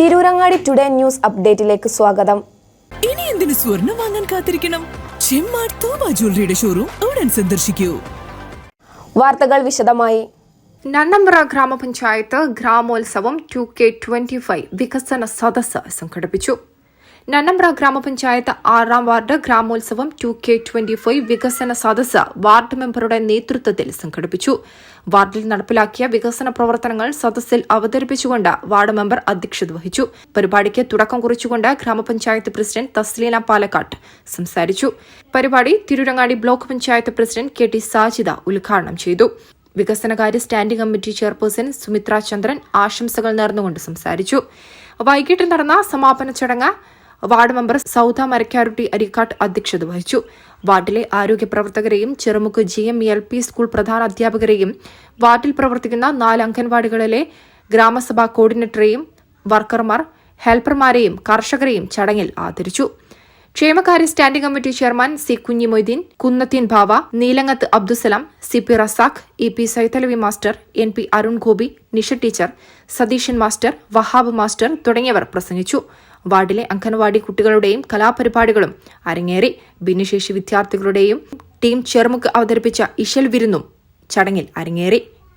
Tirurangadi today news അപ്ഡേറ്റിലേക്ക് സ്വാഗതം. ഇനി എന്തിനു സ്വർണം വാങ്ങാൻ കാത്തിരിക്കണം? ചെമ്മാർ തോമ ജ്വല്ലറിയുടെ ഷോറൂം ഉടൻ സന്ദർശിക്കൂ. വാർത്തകൾ വിശദമായി. നന്നമ്പ്ര ഗ്രാമപഞ്ചായത്ത് ഗ്രാമോത്സവം ടു കെ ട്വന്റി ഫൈവ് വികസന സദസ്സ് സംഘടിപ്പിച്ചു. നന്നമ്പ്ര ഗ്രാമപഞ്ചായത്ത് ആറാം വാർഡ് ഗ്രാമോത്സവം ടു കെ ട്വന്റി ഫൈവ് വികസന സദസ്സ് വാർഡ് മെമ്പറുടെ നേതൃത്വത്തിൽ സംഘടിപ്പിച്ചു. വാർഡിൽ നടപ്പിലാക്കിയ വികസന പ്രവർത്തനങ്ങൾ സദസ്സിൽ അവതരിപ്പിച്ചുകൊണ്ട് വാർഡ് മെമ്പർ അധ്യക്ഷത വഹിച്ചു. പരിപാടിക്ക് തുടക്കം കുറിച്ചുകൊണ്ട് ഗ്രാമപഞ്ചായത്ത് പ്രസിഡന്റ് തസ്ലീന പാലക്കാട്ട് സംസാരിച്ചു. പരിപാടി Tirurangadi block panchayat president K T Sajida ഉദ്ഘാടനം ചെയ്തു. വികസനകാര്യ standing committee chairperson Sumitra Chandran ആശംസകൾ നേർന്നുകൊണ്ട് സംസാരിച്ചു. വൈകിട്ട് നടന്ന സമാപന ചടങ്ങ് വാർഡ് മെമ്പർ സൌദ മരക്കാരുട്ടി അരിക്കാട്ട് അധ്യക്ഷത വഹിച്ചു. വാർഡിലെ ആരോഗ്യ പ്രവർത്തകരെയും Cherumukku G M L P school പ്രധാന അധ്യാപകരെയും വാർഡിൽ പ്രവർത്തിക്കുന്ന നാല് അംഗൻവാടികളിലെ ഗ്രാമസഭാ കോർഡിനേറ്ററെയും വർക്കർമാർ ഹെൽപ്പർമാരെയും കർഷകരെയും ചടങ്ങിൽ ആദരിച്ചു. ക്ഷേമകാര്യ സ്റ്റാൻഡിംഗ് കമ്മിറ്റി ചെയർമാൻ സി കുഞ്ഞി മൊയ്തീൻ കുന്നത്തീൻ ഭാവ Neelangath Abdussalam C P Razak E P Saithalavi master N P Arun Gopi Nisha teacher Satheesan master Wahab master തുടങ്ങിയവർ പ്രസംഗിച്ചു. വാർഡിലെ അംഗൻവാടി കുട്ടികളുടെയും കലാപരിപാടികളും അരങ്ങേറി. ഭിന്നശേഷി വിദ്യാർത്ഥികളുടെയും ടീം ചെറുമുക്ക് അവതരിപ്പിച്ച ഇഷൽ വിരുന്നും ചടങ്ങിൽ അരങ്ങേറി.